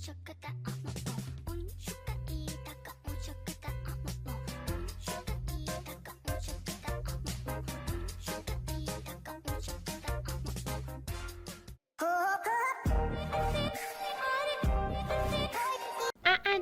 chocada.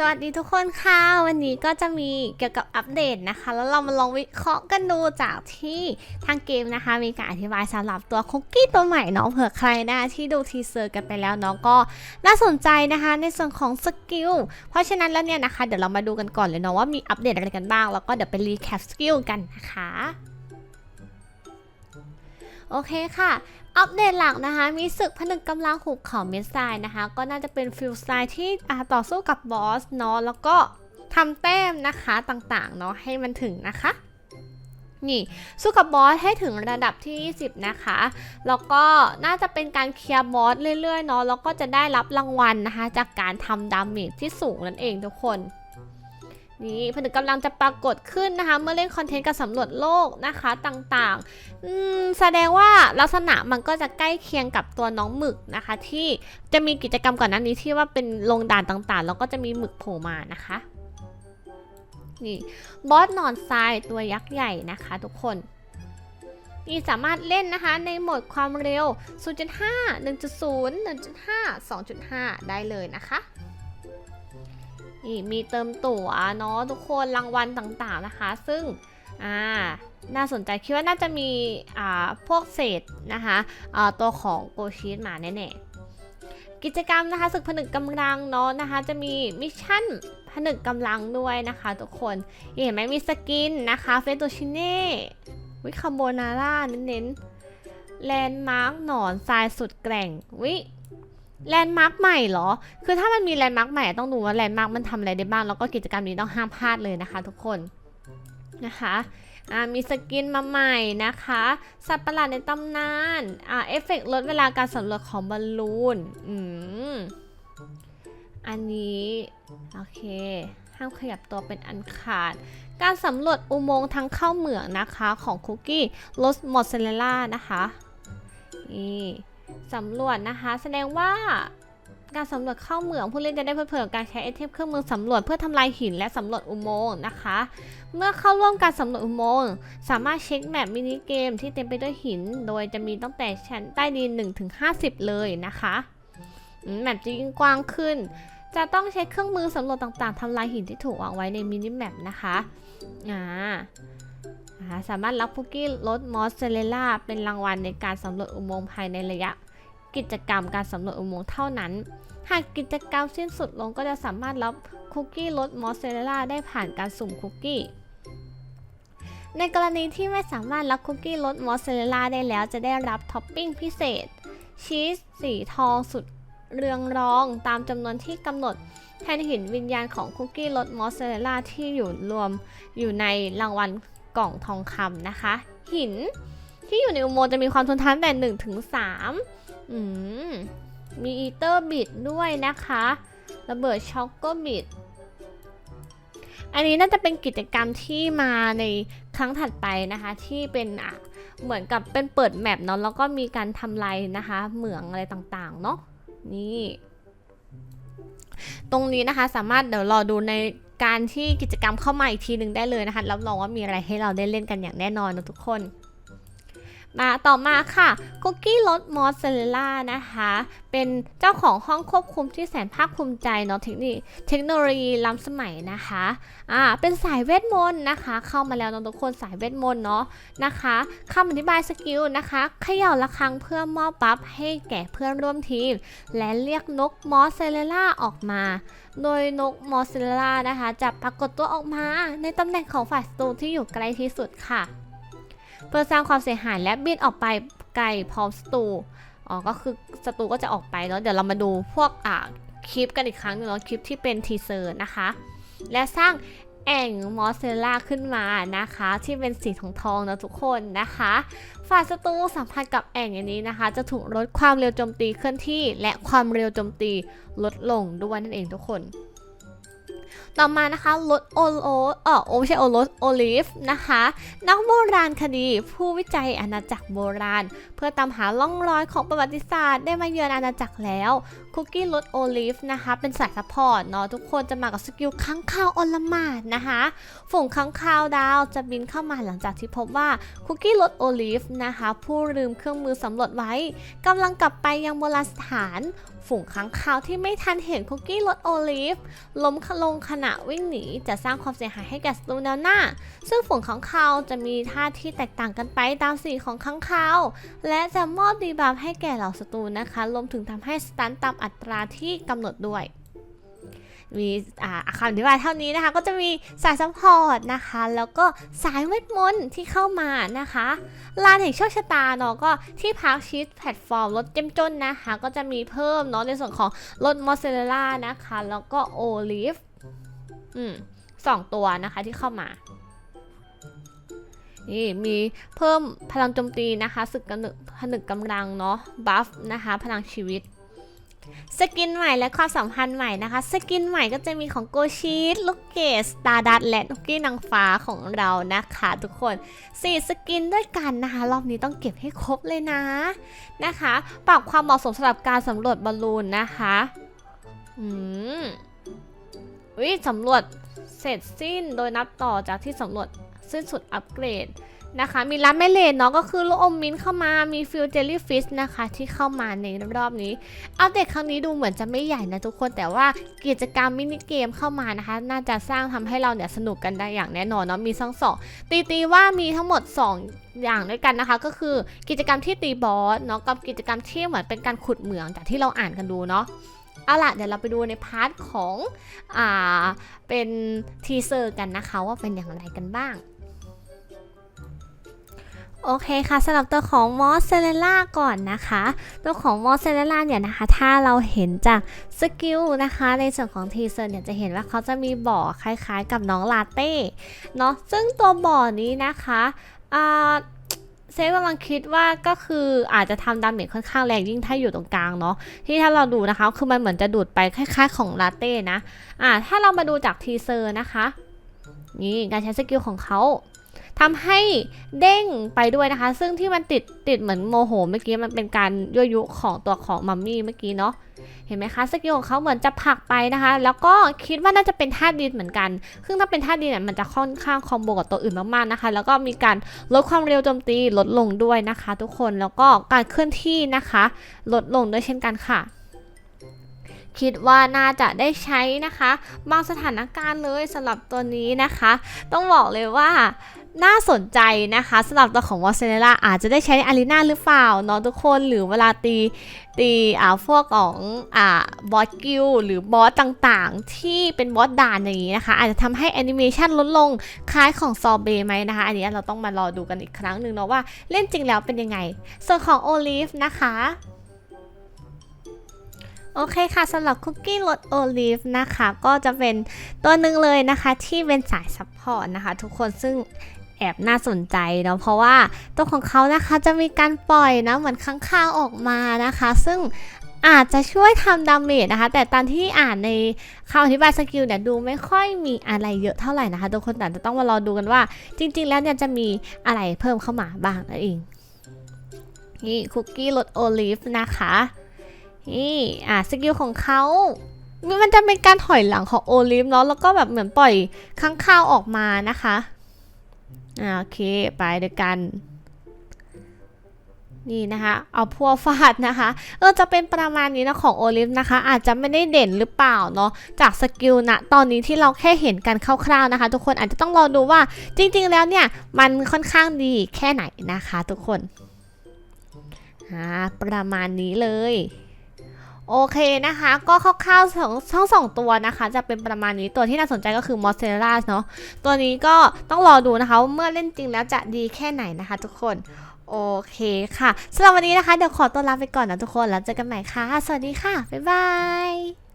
สวัสดีทุกคนค่ะ วันนี้ก็จะมีเกี่ยวกับอัปเดตนะคะ แล้วเรามาลองวิเคราะห์กันดูจากที่ทางเกมนะคะ มีการอธิบายสำหรับตัวคุกกี้ตัวใหม่เนาะเผื่อใครนะที่ดูทีเซอร์กันไปแล้วเนาะก็น่าสนใจนะคะในส่วนของสกิลเพราะฉะนั้นแล้วเนี่ยนะคะ เดี๋ยวเรามาดูกันก่อนเลยเนาะว่ามีอัปเดตอะไรกันบ้างแล้วก็เดี๋ยวไปรีแคปสกิลกันนะคะ โอเคค่ะ อัปเดตหลักนะคะ มีศึกผนึกกำลังหุบเขาเมสไซน์นะคะ ก็น่าจะเป็นฟิลสไตล์ที่ต่อสู้กับบอสเนาะแล้วก็ทำแต้มนะคะต่างๆเนาะให้มันถึงนะคะนี่สู้กับบอสให้ถึงระดับที่ 20 นะคะ แล้วก็น่าจะเป็นการเคลียร์บอสเรื่อยๆเนาะแล้วก็จะได้รับรางวัลนะคะ จากการทำดาเมจที่สูงนั่นเองทุกคน นี่ผนึกกำลังจะปรากฏขึ้นนะคะ เมื่อเล่นคอนเทนต์การสำรวจโลกนะคะต่างๆ แสดงว่าลักษณะมันก็จะใกล้เคียงกับตัวน้องหมึกนะคะ ที่จะมีกิจกรรมก่อนหน้านี้ที่ว่าเป็นลงด่านต่างๆ แล้วก็จะมีหมึกโผล่มานะคะนี่บอสนอนทรายตัวยักษ์ใหญ่นะคะทุกคนนี่สามารถเล่นนะคะในโหมดความเร็ว 0.5 1.0 1.5 2.5 ได้เลยนะคะ นี่มีเติมตั๋วเนาะทุกคนรางวัลต่างๆนะคะ ซึ่งอ่าน่าสนใจคิดว่าน่าจะมีอ่าพวกเศษนะคะอ่าตัวของโกชีสมาแน่ๆกิจกรรมนะคะศึกผนึกกำลังเนาะนะคะ จะมีมิชชั่นผนึกกำลังด้วยนะคะทุกคนเห็นไหมมีสกินนะคะเฟโตชิเน่วิคาโบนาร่าเน้นๆแลนด์มาร์กหนอนทรายสุดแกร่งวิ แลนด์มาร์กใหม่เหรอ คือถ้ามันมีแลนด์มาร์กใหม่ต้องดูว่าแลนด์มาร์กมันทำอะไรได้บ้าง แล้วก็กิจกรรมนี้ต้องห้ามพลาดเลยนะคะทุกคนนะคะมีสกินมาใหม่นะคะ สัตว์ประหลาดในตำนานอ่าเอฟเฟกต์ลดเวลาการสำรวจของบอลลูน อืม อันนี้ โอเค ห้ามขยับตัวเป็นอันขาด การสำรวจอุโมงค์ทางเข้าเหมืองนะคะ ของคุกกี้โรสมอสซาเรลล่านะคะ นี่ สำรวจนะคะ แสดงว่าการสำรวจเข้าเหมืองผู้เล่นจะได้เพลิดเพลินกับการใช้ไอเทมเครื่องมือสำรวจเพื่อทำลายหินและสำรวจอุโมงค์นะคะ เมื่อเข้าร่วมการสำรวจอุโมงค์สามารถเช็คแมปมินิเกมที่เต็มไปด้วยหิน โดยจะมีตั้งแต่ชั้นใต้ดิน1ถึง50 เลยนะคะแมปจะยิ่งกว้างขึ้น จะต้องใช้เครื่องมือสำรวจต่างๆทำลายหินที่ถูกวางไว้ในมินิแมปนะคะอ่า สามารถรับคุกกี้รสมอสเซเรลล่าเป็นรางวัลในการสำรวจอุโมงค์ภายในระยะ กิจกรรมการสำรวจอุโมงค์เท่านั้น หากกิจกรรมสิ้นสุดลงก็จะสามารถรับคุกกี้รสมอสซาเรลล่าได้ผ่านการสุ่มคุกกี้ ในกรณีที่ไม่สามารถรับคุกกี้รสมอสซาเรลล่าได้แล้ว จะได้รับท็อปปิ้งพิเศษ ชีสสีทองสุดเรืองรองตามจำนวนที่กำหนดแทนหินวิญญาณของคุกกี้รสมอสซาเรลล่าที่อยู่รวมอยู่ในรางวัล กล่องทองคำนะคะ หินที่อยู่ในอุโมงค์จะมีความทนทานแต่1ถึง3อืม มีอีเตอร์บิดด้วยนะคะ ระเบิดช็อกโกบิด อันนี้น่าจะเป็นกิจกรรมที่มาในครั้งถัดไปนะคะ ที่เป็นอะเหมือนกับเป็นเปิดแมปเนาะแล้วก็มีการทำลายนะคะ เหมืองอะไรต่างๆ เนาะนี่ ตรงนี้นะคะสามารถเดี๋ยวรอดูใน การที่กิจกรรมเข้ามาอีกทีหนึ่งได้เลยนะคะรับรองว่ามีอะไรให้เราได้เล่นกันอย่างแน่นอนนะทุกคน มาต่อมาค่ะคุกกี้รสมอสซาเรลล่านะคะ เป็นเจ้าของห้องควบคุมที่แสนภาคภูมิใจเนาะเทคนิคเทคโนโลยีล้ำสมัยนะคะอ่าเป็นสายเวทมนต์นะคะ เข้ามาแล้วน้องทุกคนสายเวทมนต์เนาะนะคะคำอธิบายสกิลนะคะเขย่าระฆังเพื่อมอบบัฟให้แก่เพื่อนร่วมทีม และเรียกนกมอสซาเรลล่าออกมา โดยนกมอสซาเรลล่านะคะ จะปรากฏตัวออกมาในตำแหน่งของฝ่ายศัตรูที่อยู่ใกล้ที่สุดค่ะ เพื่อสร้างความเสียหายและบินออกไปไกลพร้อมศัตรูอ๋อก็คือศัตรูก็จะออกไปแล้วเดี๋ยวเรามาดูพวกอ่าคลิปกันอีกครั้งหนึงเนาะคลิปที่เป็นทีเซอร์นะคะ และสร้างแอ่งมอสเซล่าขึ้นมานะคะ ที่เป็นสีทองทองนะทุกคนนะคะฝ่ายศัตรูสัมผัสกับแอ่งอันนี้นะคะ จะถูกลดความเร็วโจมตีเคลื่อนที่ และความเร็วโจมตีลดลงด้วยนั่นเองทุกคน ต่อมานะคะรถโอโอเออโอไม่ใช่โอรสโอลิฟนะคะ นักโบราณคดี ผู้วิจัยอาณาจักรโบราณ เพื่อตามหาล่องรอยของประวัติศาสตร์ได้มาเยือนอาณาจักรแล้ว คุกกี้รสโอลิฟนะคะเป็นสายซัพพอร์ตเนาะทุกคนจะมากับสกิลค้างคาวอลมาดนะคะฝูงค้างคาวดาวจะบินเข้ามาหลังจากที่พบว่าคุกกี้รสโอลิฟนะคะผู้ลืมเครื่องมือสำรวจไว้กำลังกลับไปยังโบราณสถานฝูงค้างคาวที่ไม่ทันเห็นคุกกี้รสโอลิฟล้มลงขณะวิ่งหนีจะสร้างความเสียหายให้แก่ศัตรูแนวหน้า ซึ่งฝูงค้างคาวจะมีท่าที่แตกต่างกันไปตามสีของค้างคาว และจะมอบดีบัฟให้แก่เหล่าศัตรูนะคะรวมถึงทำให้สตันตามอััตราที่กำหนดด้วย มีอ่าคำอธิบายเท่านี้นะคะ ก็จะมีสายซัพพอร์ตนะคะ แล้วก็สายเวทมนต์ที่เข้ามานะคะลานแห่งโชคชะตาเนาะก็ที่พักชีสแพลตฟอร์มรถเจ้มจนนะคะ ก็จะมีเพิ่มเนาะในส่วนของรถมอสเซเรลล่านะคะ แล้วก็โอลิฟอืมสองตัวนะคะที่เข้ามานี่มีเพิ่มพลังโจมตีนะคะสึกกำนึกผนึกกำลังเนาะบัฟนะคะ พลังชีวิต สกินใหม่และความสัมพันธ์ใหม่นะคะ สกินใหม่ก็จะมีของโกชีสลูกเกสสตาร์ดัตและนุกกี้นางฟ้าของเรานะคะทุกคนสี่สกินด้วยกันนะคะ รอบนี้ต้องเก็บให้ครบเลยนะนะคะ ปรับความเหมาะสมสำหรับการสำรวจบอลลูนนะคะอืมวิสำรวจเสร็จสิ้นโดยนับต่อจากที่สำรวจสิ้นสุดอัปเกรด นะคะ มีร้านแม่เลนเนาะก็คือลูกอมมิ้นเข้ามามีฟิลเจลลี่ฟิชนะคะ ที่เข้ามาในรอบนี้ อัปเดตครั้งนี้ดูเหมือนจะไม่ใหญ่นะทุกคนแต่ว่ากิจกรรมมินิเกมเข้ามานะคะ น่าจะสร้างทำให้เราเนี่ยสนุกกันได้อย่างแน่นอนเนาะมีทั้งสองตีตีว่ามีทั้งหมด 2อย่างด้วยกันนะคะก็คือกิจกรรมที่ตีบอสเนาะกับกิจกรรมที่เหมือนเป็นการขุดเหมืองจากที่เราอ่านกันดูเนาะเอาล่ะเดี๋ยวเราไปดูในพาร์ทของอ่าเป็นทีเซอร์กันนะคะว่าเป็นอย่างไรกันบ้าง โอเคค่ะสำหรับตัวของมอสเซเลล่าก่อนนะคะ ตัวของมอสเซเลล่าเนี่ยนะคะ ถ้าเราเห็นจากสกิลนะคะ ในส่วนของทีเซอร์เนี่ยจะเห็นว่าเขาจะมีบ่อคล้ายๆ กับน้องลาเต้เนาะซึ่งตัวบ่อนี้นะคะอ่าเซฟกำลังคิดว่าก็คืออาจจะทำดาเมจค่อนข้างแรงยิ่งถ้าอยู่ตรงกลางเนาะที่ถ้าเราดูนะคะ คือมันเหมือนจะดูดไปคล้ายๆ ของลาเต้นะอ่าถ้าเรามาดูจากทีเซอร์นะคะ นี่การใช้สกิลของเขา ทำให้เด้งไปด้วยนะคะ ซึ่งที่มันติดติดเหมือนโมโหเมื่อกี้มันเป็นการยั่วยุของตัวของมัมมี่เมื่อกี้เนาะเห็นไหมคะสกิลของเขาเหมือนจะผลักไปนะคะ แล้วก็คิดว่าน่าจะเป็นท่าดินเหมือนกัน ซึ่งถ้าเป็นท่าดินเนี่ยมันจะค่อนข้างคอมโบกับตัวอื่นมากๆนะคะ แล้วก็มีการลดความเร็วโจมตีลดลงด้วยนะคะ ทุกคนแล้วก็การเคลื่อนที่นะคะ ลดลงด้วยเช่นกันค่ะ คิดว่าน่าจะได้ใช้นะคะ บางสถานการณ์เลยสำหรับตัวนี้นะคะ ต้องบอกเลยว่า น่าสนใจนะคะสำหรับตัวของวอเซเนล่าอาจจะได้ใช้ในอารีนาหรือเปล่าเนาะทุกคนหรือเวลาตีตีอ่าพวกของอ่าบอสกิลหรือบอสต่างๆ ที่เป็นบอสด่านอย่างนี้นะคะ อาจจะทำให้แอนิเมชันลดลงคล้ายของซอเบไหมนะคะ อันนี้เราต้องมารอดูกันอีกครั้งหนึ่งเนาะว่าเล่นจริงแล้วเป็นยังไง ส่วนของโอลิฟนะคะโอเคค่ะสำหรับคุกกี้รสโอลิฟนะคะ ก็จะเป็นตัวหนึ่งเลยนะคะที่เป็นสายซัพพอร์ตนะคะ ทุกคนซึ่ง แอบน่าสนใจเนาะเพราะว่าตัวของเขานะคะจะมีการปล่อยนะเหมือนค้างคาวออกมานะคะ ซึ่งอาจจะช่วยทำดาเมจนะคะ แต่ตอนที่อ่านในคำอธิบายสกิลเนี่ยดูไม่ค่อยมีอะไรเยอะเท่าไหร่นะคะทุกคนแต่จะต้องมารอดูกันว่า จริง ๆ แล้วเนี่ยจะมีอะไรเพิ่มเข้ามาบ้างนั่นเองนี่คุกกี้รสโอลิฟนะคะนี่อะสกิลของเขามันจะเป็นการถอยหลังของโอลิฟเนาะแล้วก็แบบเหมือนปล่อยข้างข้าวออกมานะคะ อ่าโอเคไปด้วยกันนี่นะคะ เอาพัวฟาดนะคะ เออจะเป็นประมาณนี้นะของโอลิฟนะคะ อาจจะไม่ได้เด่นหรือเปล่าเนาะจากสกิลนะตอนนี้ที่เราแค่เห็นกันคร่าวๆนะคะ ทุกคนอาจจะต้องรอดูว่าจริงๆแล้วเนี่ย มันค่อนข้างดีแค่ไหนนะคะ ทุกคนอ่าประมาณนี้เลย โอเคนะคะ ก็คร่าวๆสองทั้งสองตัวนะคะ จะเป็นประมาณนี้ตัวที่น่าสนใจก็คือมอสเซเรล่าเนาะตัวนี้ก็ต้องรอดูนะคะว่าเมื่อเล่นจริงแล้วจะดีแค่ไหนนะคะทุกคนโอเคค่ะสำหรับวันนี้นะคะ เดี๋ยวขอตัวลาไปก่อนนะทุกคน แล้วเจอกันใหม่ค่ะ สวัสดีค่ะ บ๊ายบาย